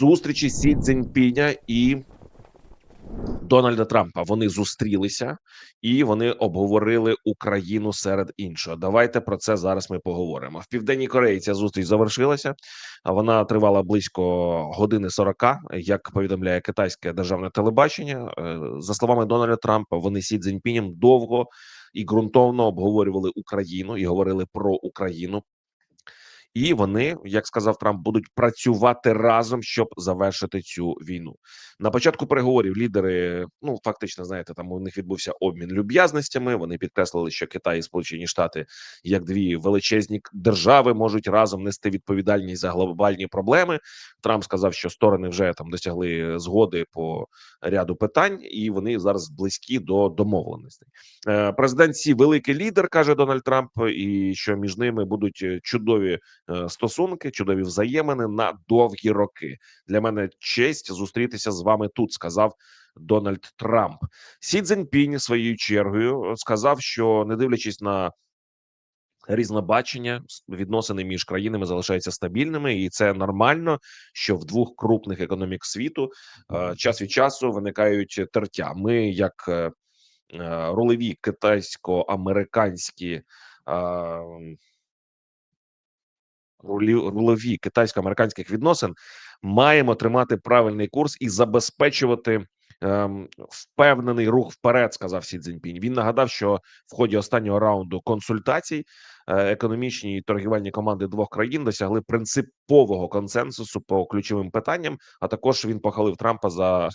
зустрічі Сі Цзіньпіня і Дональда Трампа. Вони зустрілися і вони обговорили Україну серед іншого. Давайте про це зараз ми поговоримо. В південній Кореї ця зустріч завершилася. Вона тривала близько години 40, як повідомляє китайське державне телебачення. Е, За словами Дональда Трампа, вони Сі Цзіньпінем довго і ґрунтовно обговорювали Україну і говорили про Україну. І вони, як сказав Трамп, будуть працювати разом, щоб завершити цю війну. На початку переговорів лідери, ну фактично, знаєте, там у них відбувся обмін люб'язностями. Вони підкреслили, що Китай і Сполучені Штати, як дві величезні держави, можуть разом нести відповідальність за глобальні проблеми. Трамп сказав, що сторони вже там досягли згоди по ряду питань, і вони зараз близькі до домовленостей. Е, Президент Сі великий лідер, каже Дональд Трамп, і що між ними будуть е, чудові стосунки, чудові взаємини на довгі роки. Для мене честь зустрітися з вами тут, сказав Дональд Трамп. Сі Цзіньпінь своєю чергою е, сказав, що не дивлячись на різнобачення, відносини між країнами залишаються стабільними, і це нормально, що в двох крупних економік світу е, час від часу виникають тертя. Ми, як е, е, ролеві китайсько-американські. е, рулові китайсько-американських відносин маємо тримати правильний курс і забезпечувати ем, впевнений рух вперед, сказав Сі Цзіньпінь. Він нагадав, що в ході останнього раунду консультацій е, економічні і торгівельні команди двох країн досягли принципового консенсусу по ключовим питанням. А також він похвалив Трампа за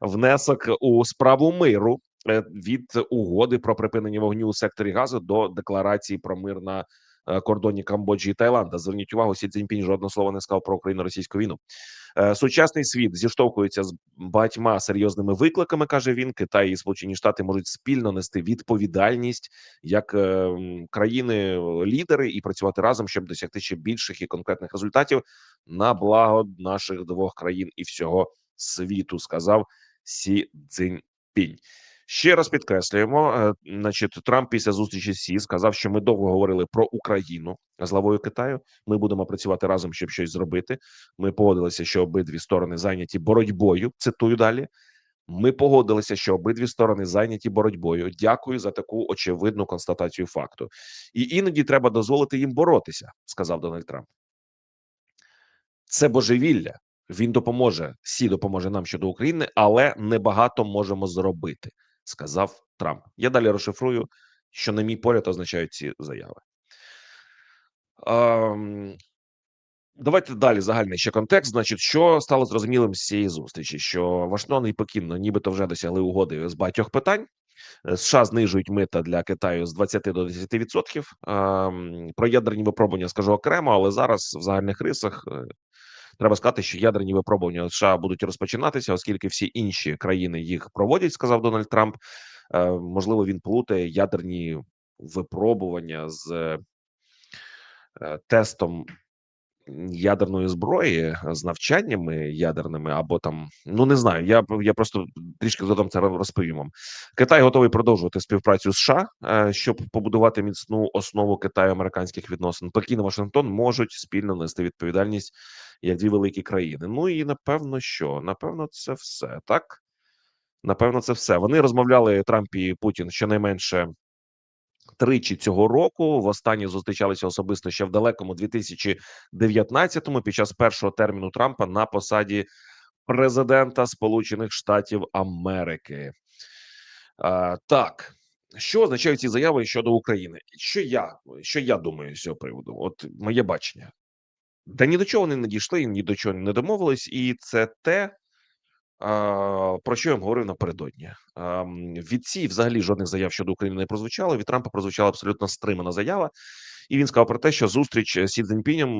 внесок у справу миру е, від угоди про припинення вогню у секторі газу до декларації про мир на кордоні Камбоджі і Таїланда. Зверніть увагу, Сі Цзіньпінь жодного слова не сказав про Україну-російську війну. Е, Сучасний світ зіштовхується з багатьма серйозними викликами. каже він. Китай і Сполучені Штати можуть спільно нести відповідальність як е, країни-лідери і працювати разом, щоб досягти ще більших і конкретних результатів на благо наших двох країн і всього світу, сказав Сі Цзіньпінь. Ще раз підкреслюємо, е, значить, Трамп після зустрічі Сі сказав, що ми довго говорили про Україну з главою Китаю. Ми будемо працювати разом, щоб щось зробити. Ми погодилися, що обидві сторони зайняті боротьбою. Цитую далі. Ми погодилися, що обидві сторони зайняті боротьбою. Дякую за таку очевидну констатацію факту. І іноді треба дозволити їм боротися, сказав Дональд Трамп. Це божевілля. Він допоможе, Сі допоможе нам щодо України, але небагато можемо зробити, сказав Трамп. Я далі розшифрую, що, на мій погляд, означають ці заяви. Ем, Давайте далі загальний ще контекст. Значить, що стало зрозумілим з цієї зустрічі, що Вашингтон і Пекін нібито вже досягли угоди з багатьох питань. Е, США знижують мита для Китаю з 20 до 10%. Ем, Про ядерні випробування скажу окремо, але зараз в загальних рисах е, треба сказати, що ядерні випробування США будуть розпочинатися, оскільки всі інші країни їх проводять, сказав Дональд Трамп. Е, Можливо, він плутає ядерні випробування з е, тестом ядерної зброї з навчаннями ядерними, або там ну не знаю. Я я просто трішки згодом це розповім вам. Китай готовий продовжувати співпрацю з США, е, щоб побудувати міцну основу Китаю-американських відносин. Пекін і Вашингтон можуть спільно нести відповідальність як дві великі країни. Ну і напевно, що напевно, це все так. Напевно, це все. Вони розмовляли Трамп і Путін щонайменше тричі цього року. Востаннє зустрічалися особисто ще в далекому 2019-му під час першого терміну Трампа на посаді президента Сполучених Штатів Америки. А, так. Що означають ці заяви щодо України? Що я що я думаю з цього приводу? От моє бачення. Та ні до чого вони не дійшли, ні до чого не домовились, і це те, про що я вам говорив напередодні. Від ці взагалі жодних заяв щодо України не прозвучало. Від Трампа прозвучала абсолютно стримана заява, і він сказав про те, що зустріч з Сі Цзіньпінем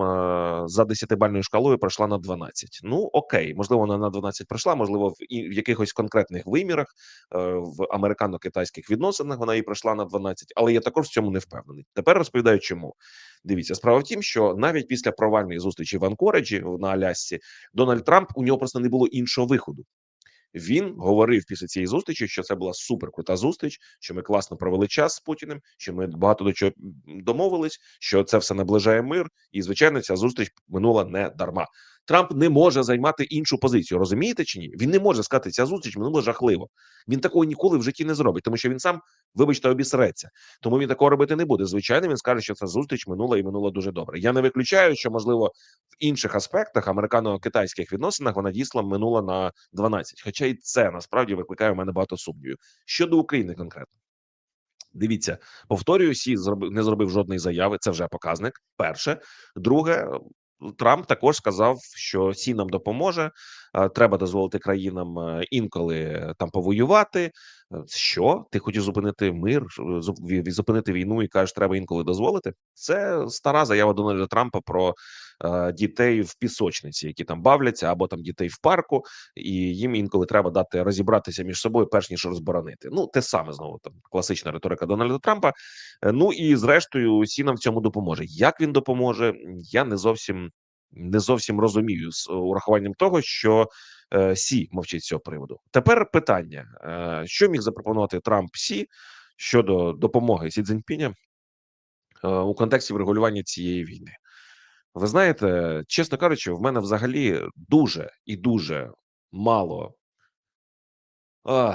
за 10-бальною шкалою пройшла на 12. Ну окей, можливо, вона на 12 пройшла, можливо, в якихось конкретних вимірах е, в американо-китайських відносинах вона і пройшла на 12, але я також в цьому не впевнений. Тепер розповідаю, чому. Дивіться, справа в тім, що навіть після провальної зустрічі в Анкореджі на Алясці Дональд Трамп у нього просто не було іншого виходу. Він говорив після цієї зустрічі, що це була суперкрута зустріч, що ми класно провели час з Путіним, що ми багато до чого домовились, що це все наближає мир. І звичайно, ця зустріч минула не дарма. Трамп не може займати іншу позицію. Розумієте чи ні? Він не може сказати, ця зустріч минула жахливо. Він такого ніколи в житті не зробить, тому що він сам, вибачте, обісреться. Тому він такого робити не буде. Звичайно, він скаже, що ця зустріч минула і минула дуже добре. Я не виключаю, що можливо в інших аспектах американо-китайських відносинах вона дійсно минула на 12. Хоча і це насправді викликає у мене багато сумнівів. Щодо України конкретно. Дивіться, повторюю, Сі не зробив жодної заяви. Це вже показник. Перше, друге, Трамп також сказав, що Сі нам допоможе. е, Треба дозволити країнам е, інколи е, там повоювати. Що ти хотів зупинити мир, зупинити війну і кажеш, треба інколи дозволити? Це стара заява Дональда Трампа про дітей в пісочниці, які там бавляться, або там дітей в парку, і їм інколи треба дати розібратися між собою, перш ніж розборонити. Ну те саме знову там класична риторика Дональда Трампа. Е, Ну і зрештою, Сі нам в цьому допоможе. Як він допоможе, я не зовсім не зовсім розумію з урахуванням того, що е, Сі мовчить з цього приводу. Тепер питання: е, що міг запропонувати Трамп Сі щодо допомоги Сі Цзіньпіня у контексті врегулювання цієї війни? Ви знаєте, чесно кажучи, в мене взагалі дуже і дуже мало. А,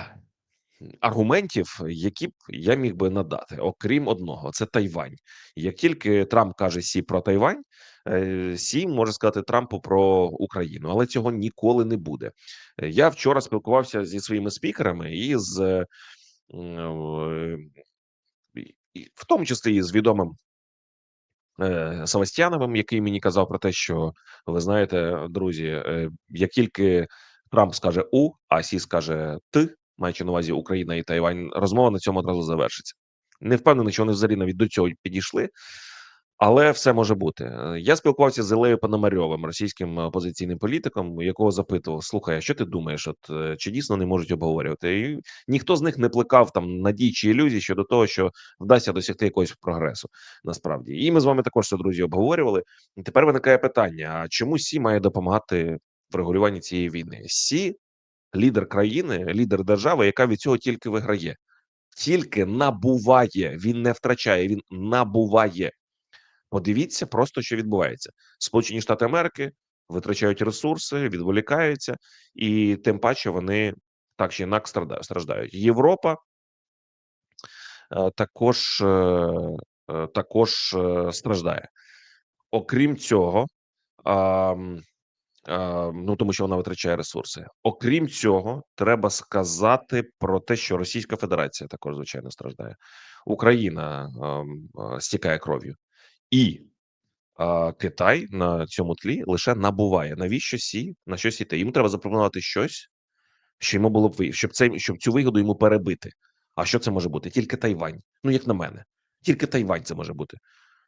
аргументів, які б я міг би надати, окрім одного, це Тайвань. Як тільки Трамп каже Сі про Тайвань, е, Сі може сказати Трампу про Україну, але цього ніколи не буде. Е, Я вчора спілкувався зі своїми спікерами і з е, і в тому числі з відомим е, Савастьяновим, який мені казав про те, що ви знаєте, друзі, е, як тільки Трамп скаже У, а Сі скаже Т, маючи на увазі Україна і Тайвань, розмова на цьому одразу завершиться. Не впевнений, що вони взагалі навіть до цього підійшли, але все може бути. Е, Я спілкувався з Ілею Пономарьовим, російським опозиційним політиком, якого запитував: слухай, а що ти думаєш? От е, чи дійсно не можуть обговорювати? І ніхто з них не плекав там надій чи ілюзій щодо того, що вдасться досягти якогось прогресу насправді. І ми з вами також це друзі обговорювали. Тепер виникає питання: а чому Сі має допомагати в регулюванні цієї війни? Сі лідер країни, лідер держави, яка від цього тільки виграє, тільки набуває. Він не втрачає, він набуває. Подивіться просто, що відбувається. Сполучені Штати Америки витрачають ресурси, відволікаються, і тим паче вони так чи інакше страждають. Європа е, також, е, е, також страждає. Окрім цього, ну тому що вона витрачає ресурси. Окрім цього, треба сказати про те, що Російська Федерація також звичайно страждає. Україна стікає кров'ю, і а, Китай на цьому тлі лише набуває. Навіщо сі на щось іти? Йому треба запропонувати щось, що йому було б щоб це щоб цю вигоду йому перебити. А що це може бути? Тільки Тайвань. Ну як на мене, тільки Тайвань це може бути.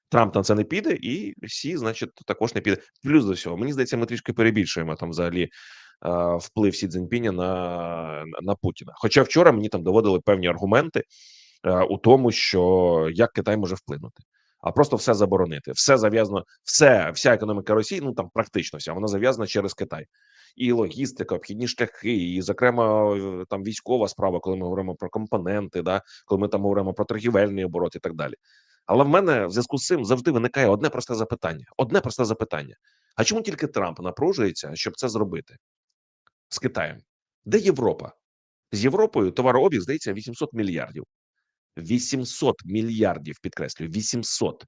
Трамп на це не піде, і всі, значить, також не піде. Плюс до всього, мені здається, ми трішки перебільшуємо там взагалі вплив Сі Цзіньпіня на, на Путіна. Хоча вчора мені там доводили певні аргументи у тому, що як Китай може вплинути. А просто все заборонити, все зав'язано, все, вся економіка Росії, ну там практично вся, вона зав'язана через Китай, і логістика, обхідні шляхи, і зокрема е, там військова справа, коли ми говоримо про компоненти, да коли ми там говоримо про торгівельний оборот і так далі. Але в мене в зв'язку з цим завжди виникає одне просте запитання: одне просте запитання: а чому тільки Трамп напружується, щоб це зробити з Китаєм? Де Європа? З Європою товарообіг здається 800 мільярдів. 800 мільярдів, підкреслюю, 800.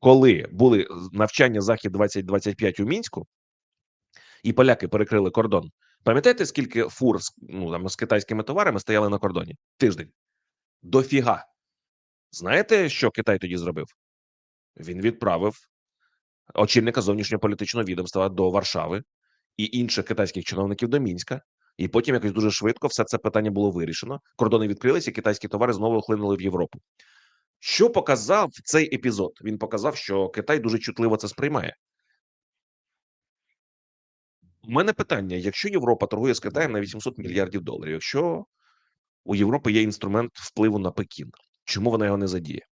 Коли були навчання Захід 2025 у мінську, і поляки перекрили кордон. Пам'ятаєте, скільки фур ну, там, з китайськими товарами стояли на кордоні? Тиждень. Дофіга. Знаєте, що Китай тоді зробив? Він відправив очільника зовнішньополітичного відомства до Варшави і інших китайських чиновників до Мінська. І потім якось дуже швидко все це питання було вирішено. Кордони відкрилися, китайські товари знову охлинули в Європу. Що показав цей епізод? Він показав, що Китай дуже чутливо це сприймає. У мене питання: якщо Європа торгує з Китаєм на 800 мільярдів доларів, якщо у Європи є інструмент впливу на Пекін, чому вона його не задіє?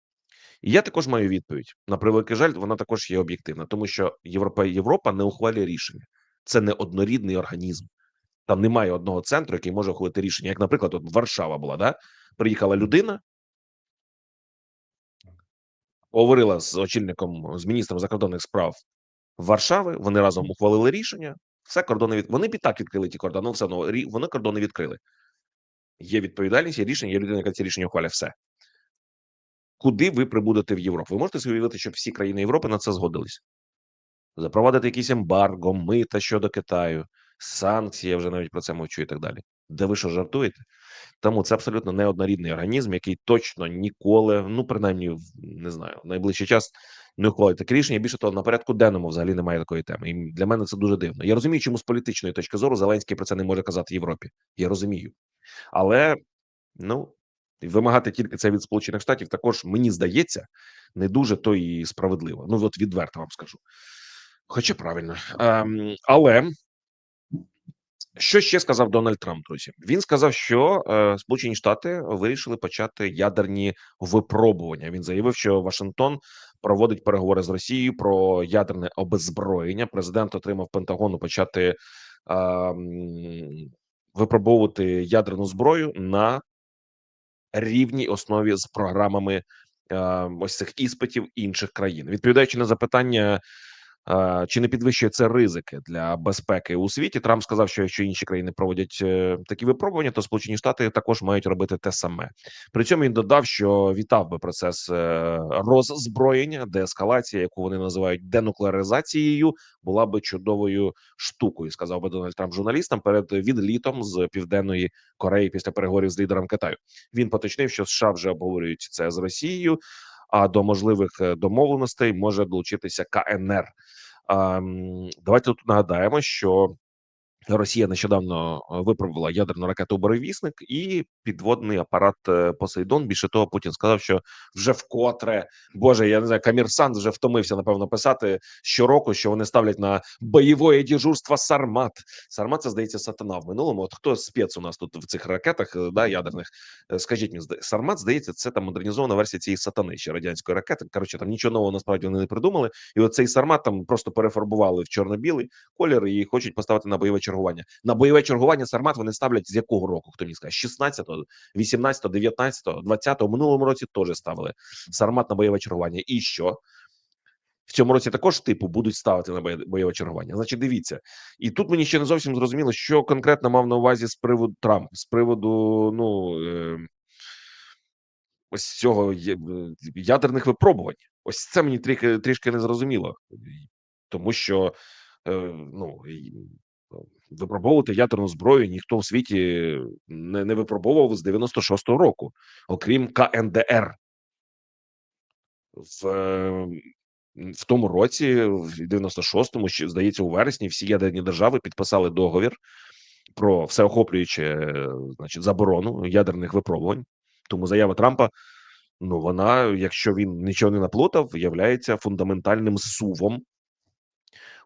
І я також маю відповідь. На превеликий жаль, вона також є об'єктивна, тому що Європа Європа не ухвалює рішення. Це не однорідний організм. Там немає одного центру, який може ухвалити рішення. Як, наприклад, от Варшава була, да? Приїхала людина, говорила з очільником з міністром закордонних справ Варшави. Вони разом ухвалили рішення. Все кордони від вони б і так відкрили ті кордони. Ну все одно вони кордони відкрили. Є відповідальність, є рішення, є людина, яка ці рішення ухваляє. Все. Куди ви прибудете в Європу? Ви можете собі уявити, щоб всі країни Європи на це згодились? Запровадити якісь ембарго, мита щодо Китаю, санкції, я вже навіть про це мовчу і так далі. Де ви що жартуєте? Тому це абсолютно неоднорідний організм, який точно ніколи, ну принаймні, не знаю, в найближчий час не ухвалить таке рішення. Більше того, на порядку денному взагалі немає такої теми. І для мене це дуже дивно. Я розумію, чому з політичної точки зору Зеленський про це не може казати Європі. Я розумію, але ну вимагати тільки це від Сполучених Штатів, також мені здається, не дуже то і справедливо. Ну от відверто вам скажу. Хоча правильно, ем, але що ще сказав Дональд Трамп? Друзі, він сказав, що е, Сполучені Штати вирішили почати ядерні випробування. Він заявив, що Вашингтон проводить переговори з Росією про ядерне обеззброєння. Президент отримав Пентагону почати е, випробовувати ядерну зброю на рівній основі з програмами е, ось цих іспитів інших країн, відповідаючи на запитання. Чи не підвищує це ризики для безпеки у світі? Трамп сказав, що якщо інші країни проводять е, такі випробування, то Сполучені Штати також мають робити те саме. При цьому він додав, що вітав би процес е, роззброєння, деескалація, яку вони називають денуклеаризацією, була би чудовою штукою. Сказав би Дональд Трамп журналістам перед відлітом з південної Кореї після переговорів з лідером Китаю. Він поточнив, що США вже обговорюють це з Росією. А до можливих е, домовленостей може долучитися КНР. Давайте тут нагадаємо, що Росія нещодавно е, випробувала ядерну ракету «Боревісник» і підводний апарат е, Посейдон. Більше того, Путін сказав, що вже вкотре Боже, я не знаю, Камірсан вже втомився напевно писати щороку, що вони ставлять на бойове дежурство Сармат. Сармат це здається сатана в минулому. От хто спец у нас тут в цих ракетах е, да ядерних? Скажіть мені, Сармат здається, це там модернізована версія цієї сатани ще радянської ракети. Коротше, там нічого нового насправді вони не придумали. І оцей Сармат там просто перефарбували в чорно-білий колір і хочуть поставити на бойове чергування. На бойове чергування Сармат вони ставлять з якого року? Хто мені скаже? 16-го, 18-го, 19-го, 20-го. минулому році теж ставили Сармат на бойове чергування. І що? В цьому році також типу будуть ставити на бойове чергування. Значить, дивіться, і тут мені ще не зовсім зрозуміло, що конкретно мав на увазі з приводу Трамп, з приводу ну е, ось цього ядерних випробувань. Ось це мені трішки трішки не зрозуміло, тому що е, ну випробовувати ядерну зброю ніхто в світі не не випробовував з 96-го року, окрім КНДР. В в тому році, в 96-му, ще здається, у вересні всі ядерні держави підписали договір про всеохоплююче, значить, заборону ядерних випробувань. Тому заява Трампа, ну вона, якщо він нічого не наплутав, являється фундаментальним сувом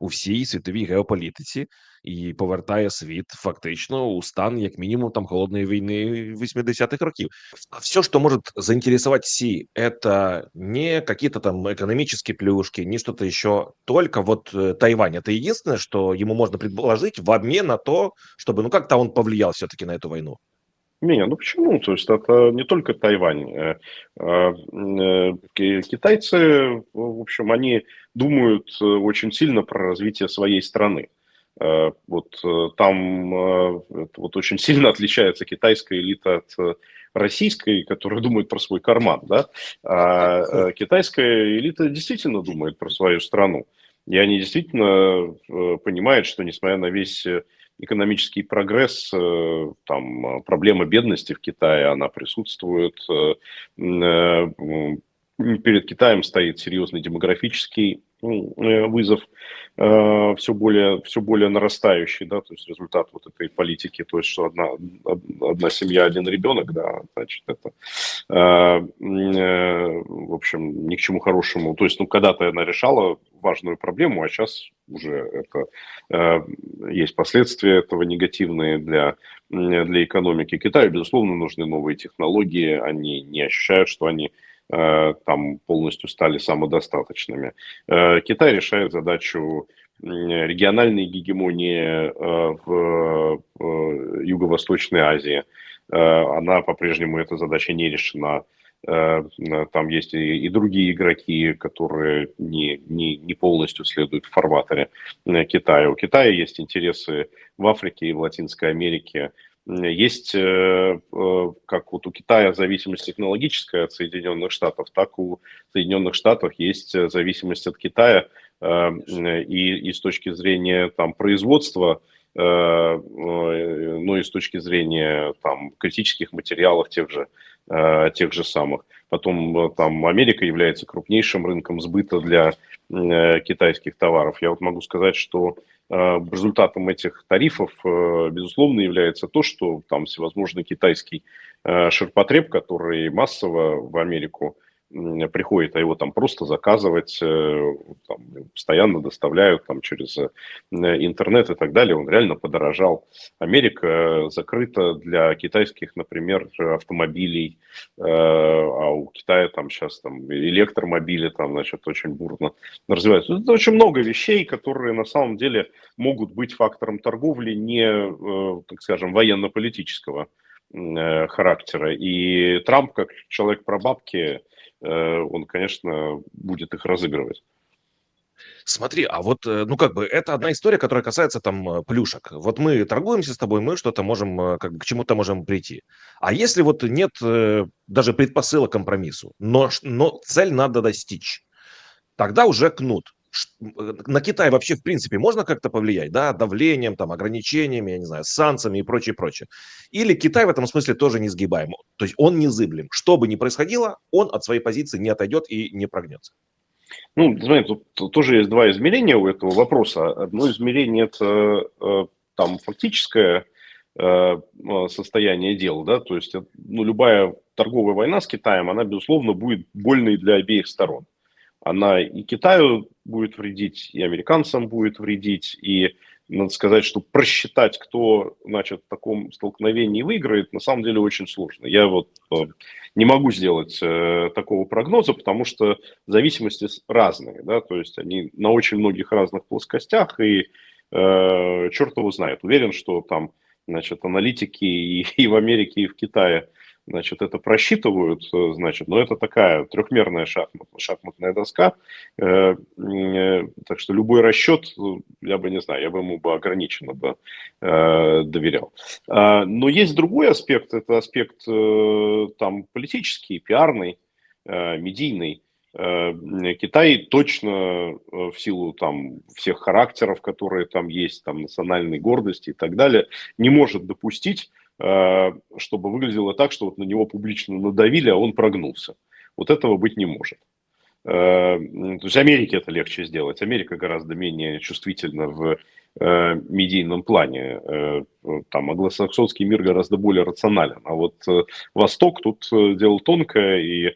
у всій світовій геополітиці і повертає світ фактично у стан, як мінімум, там холодної війни 80-х років. А все, что может заинтересовать Си, это не какие-то там экономические плюшки, не что-то еще, только вот э, Тайвань. Это единственное, что ему можно предположить в обмен на то, чтобы, ну, как-то он повлиял все-таки на эту войну. Не, ну почему? То есть это не только Тайвань. Э, э, китайцы, в общем, они думают очень сильно про развитие своей страны. Э, вот э, там э, вот очень сильно отличается китайская элита от российской, которая думает про свой карман, да, а китайская элита действительно думает про свою страну. И они действительно понимают, что несмотря на весь экономический прогресс, там проблема бедности в Китае, она присутствует. Перед Китаем стоит серьезный демографический вызов э, все более, все более нарастающий, да, то есть результат вот этой политики, то есть что одна, одна семья, один ребенок, да, значит, это, э, э, в общем, ни к чему хорошему. То есть, ну, когда-то она решала важную проблему, а сейчас уже это э, есть последствия этого негативные для, для экономики Китая. Безусловно, нужны новые технологии, они не ощущают, что они Э, там полностью стали самодостаточными. Э, Китай решает задачу региональной гегемонии в Юго-Восточной Азии. Она по-прежнему, эта задача не решена. Э, там есть и, и другие игроки, которые не, не, не полностью следуют в фарватере э, Китая. У Китая есть интересы в Африке и в Латинской Америке. Есть, как вот у Китая зависимость технологическая от Соединенных Штатов, так у Соединенных Штатов есть зависимость от Китая и, и с точки зрения там, производства Э, ну и с точки зрения там критических материалов тех же, э, тех же самых. Потом э, там Америка является крупнейшим рынком сбыта для китайских товаров. Я вот могу сказать, что результатом этих тарифов, безусловно, является то, что там всевозможный китайский ширпотреб, который массово в Америку приходит, а его там просто заказывать, э, там, постоянно доставляют там через э, интернет и так далее, он реально подорожал. Америка э, закрыта для китайских, например, автомобилей, а у Китая там сейчас там электромобили там, значит, очень бурно развиваются. Это очень много вещей, которые на самом деле могут быть фактором торговли не, так скажем, военно-политического характера. И Трамп, как человек про бабки, он, конечно, будет их разыгрывать. Смотри, а вот, э, ну, как бы, это одна история, которая касается там э, плюшек. Вот мы торгуемся с тобой, мы что-то можем, как, к чему-то можем прийти. А если вот нет даже предпосылок компромиссу, но, но цель надо достичь, тогда уже кнут. На Китай вообще, в принципе, можно как-то повлиять, да, давлением, там, ограничениями, я не знаю, санкциями и прочее, прочее. Или Китай в этом смысле тоже не сгибаем, то есть он незыблем. Что бы ни происходило, он от своей позиции не отойдет и не прогнется. Ну, знаете, тут тоже есть два измерения у этого вопроса. Одно измерение – это э, там фактическое э, состояние дел, да, то есть ну, любая торговая война с Китаем, она, безусловно, будет больной для обеих сторон она и Китаю будет вредить, и американцам будет вредить, и надо сказать, что просчитать, кто, значит, в таком столкновении выиграет, на самом деле очень сложно. Я вот э, не могу сделать э, такого прогноза, потому что зависимости разные, да, то есть они на очень многих разных плоскостях, и э, черт его знает. Уверен, что там, значит, аналитики и, и в Америке, и в Китае значит, это просчитывают, э, значит, но это такая трехмерная шахмат, шахматная доска, э, э, так что любой расчет, я бы не знаю, я бы ему бы ограниченно бы доверял. А, но есть другой аспект, это аспект там политический, пиарный, медийный. Китай точно в силу там всех характеров, которые там есть, там национальной гордости и так далее, не может допустить Э, чтобы выглядело так, что вот на него публично надавили, а он прогнулся. Вот этого быть не может. Э, то есть Америке это легче сделать. Америка гораздо менее чувствительна в э, медийном плане. Там англосаксонский мир гораздо более рационален. А вот Восток тут дело тонкое, и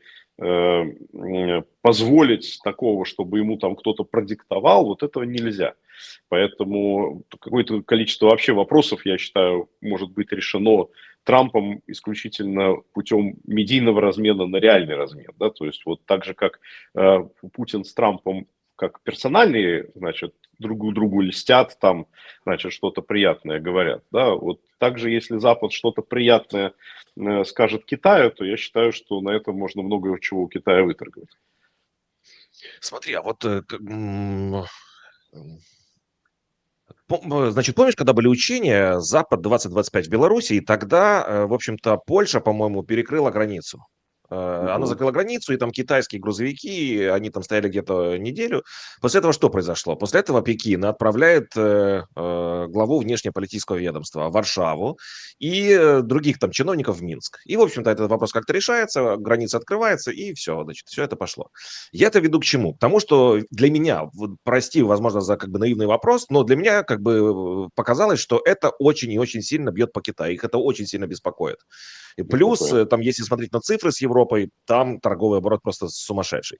позволить такого, чтобы ему там кто-то продиктовал, вот этого нельзя. Поэтому какое-то количество вообще вопросов, я считаю, может быть решено Трампом исключительно путем медийного размена на реальный размен. Да? То есть вот так же, как э, Путин с Трампом как персональные, значит, друг другу льстят, там, значит, что-то приятное говорят, да, вот также, если Запад что-то приятное э, скажет Китаю, то я считаю, что на этом можно много чего у Китая выторговать. Смотри, а вот э, значит, помнишь, когда были учения Запад-2025 в Беларуси, и тогда, э, в общем-то, Польша, по-моему, перекрыла границу. Э, она закрыла границу, и там китайские грузовики, они там стояли где-то неделю. После этого что произошло? После этого Пекин отправляет э, э, главу внешнеполитического ведомства в Варшаву и э, других там чиновников в Минск. И, в общем-то, этот вопрос как-то решается, граница открывается, и все, значит, все это пошло. Я это веду к чему? К тому, что для меня, прости, возможно, за как бы наивный вопрос, но для меня как бы показалось, что это очень и очень сильно бьет по Китаю, их это очень сильно беспокоит. И плюс, такое. там, если смотреть на цифры с Европой, там торговый оборот просто сумасшедший.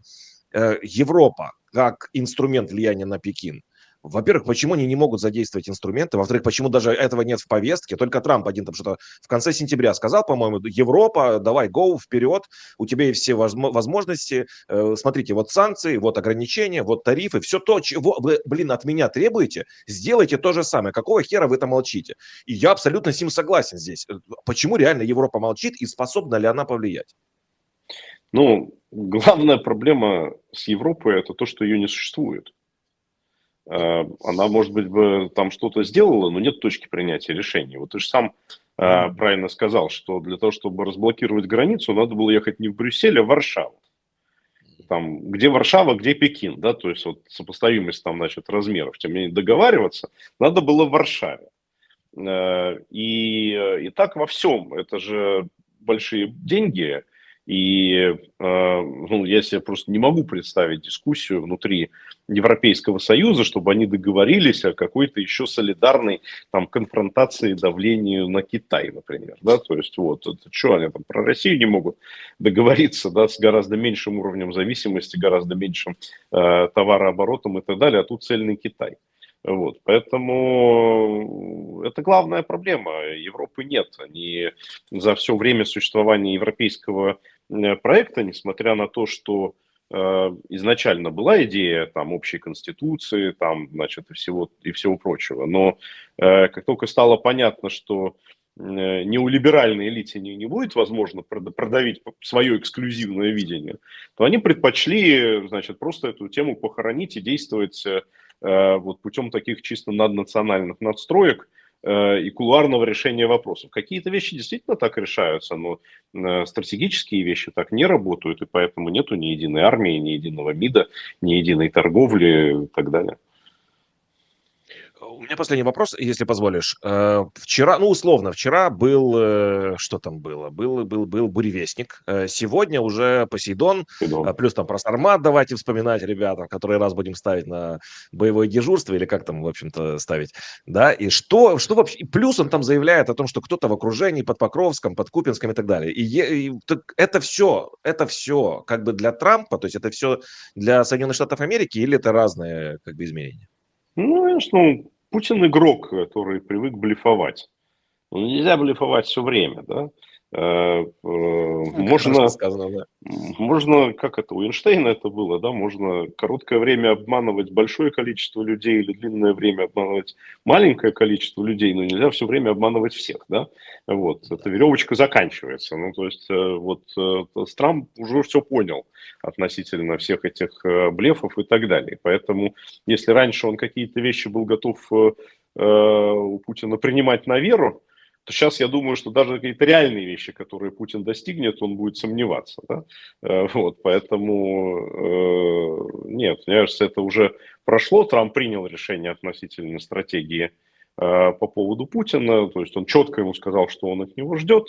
Э, Европа как инструмент влияния на Пекин – во-первых, почему они не могут задействовать инструменты? Во-вторых, почему даже этого нет в повестке? Только Трамп один там что-то в конце сентября сказал, по-моему, Европа, давай, go, вперед, у тебя есть все возможности. Э, смотрите, вот санкции, вот ограничения, вот тарифы, все то, чего вы, блин, от меня требуете, сделайте то же самое. Какого хера вы это молчите? И я абсолютно с ним согласен здесь. Почему реально Европа молчит и способна ли она повлиять? Ну, главная проблема с Европой это то, что ее не существует. Э, Она, может быть, бы там что-то сделала, но нет точки принятия решений. Вот ты же сам э, правильно сказал, что для того, чтобы разблокировать границу, надо было ехать не в Брюссель, а в Варшаву. Там, где Варшава, где Пекин, да, то есть вот сопоставимость там, значит, размеров. Тем не менее, договариваться надо было в Варшаве. Э, И, э, и так во всем. Это же большие деньги. И э, ну, я себе просто не могу представить дискуссию внутри Европейского Союза, чтобы они договорились о какой-то еще солидарной там, конфронтации, давлению на Китай, например. Да? То есть вот, это что, они там про Россию не могут договориться да, с гораздо меньшим уровнем зависимости, гораздо меньшим э, товарооборотом и так далее, а тут цельный Китай. Вот, поэтому это главная проблема. Европы нет. Они за все время существования европейского э, проекта, несмотря на то, что э, изначально была идея там общей конституции, там, значит, и всего, и всего прочего, но э, как только стало понятно, что э, неолиберальной элите не, не будет возможно прод- продавить свое эксклюзивное видение, то они предпочли, значит, просто эту тему похоронить и действовать э, э, вот путем таких чисто наднациональных надстроек э, и кулуарного решения вопросов. Какие-то вещи действительно так решаются, но э, стратегические вещи так не работают, и поэтому нету ни единой армии, ни единого МИДа, ни единой торговли и так далее. У меня последний вопрос, если позволишь. Э, Вчера, ну, условно, вчера был, э, что там было? Был, был, был буревестник. Э, Сегодня уже Посейдон, Федон. а, плюс там про Сармат давайте вспоминать, ребята, который раз будем ставить на боевое дежурство, или как там, в общем-то, ставить, да, и что, что вообще, и плюс он там заявляет о том, что кто-то в окружении под Покровском, под Купинском и так далее. И, и так это все, это все как бы для Трампа, то есть это все для Соединенных Штатов Америки, или это разные как бы изменения? Ну, ну, Путин игрок, который привык блефовать. Ну, нельзя блефовать все время, да. Э, Можно, сказано, да. можно, как это, у Эйнштейна это было, да, можно короткое время обманывать большое количество людей или длинное время обманывать маленькое количество людей, но нельзя все время обманывать всех, да. Вот, эта веревочка заканчивается. Ну, то есть, э, вот э, Трамп уже все понял относительно всех этих блефов и так далее. Поэтому, если раньше он какие-то вещи был готов у Путина принимать на веру, то сейчас я думаю, что даже какие-то реальные вещи, которые Путин достигнет, он будет сомневаться. Да? Э, Вот, поэтому э, нет, мне кажется, это уже прошло. Трамп принял решение относительно стратегии э, по поводу Путина. То есть он четко ему сказал, что он от него ждет,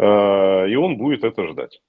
и он будет это ждать.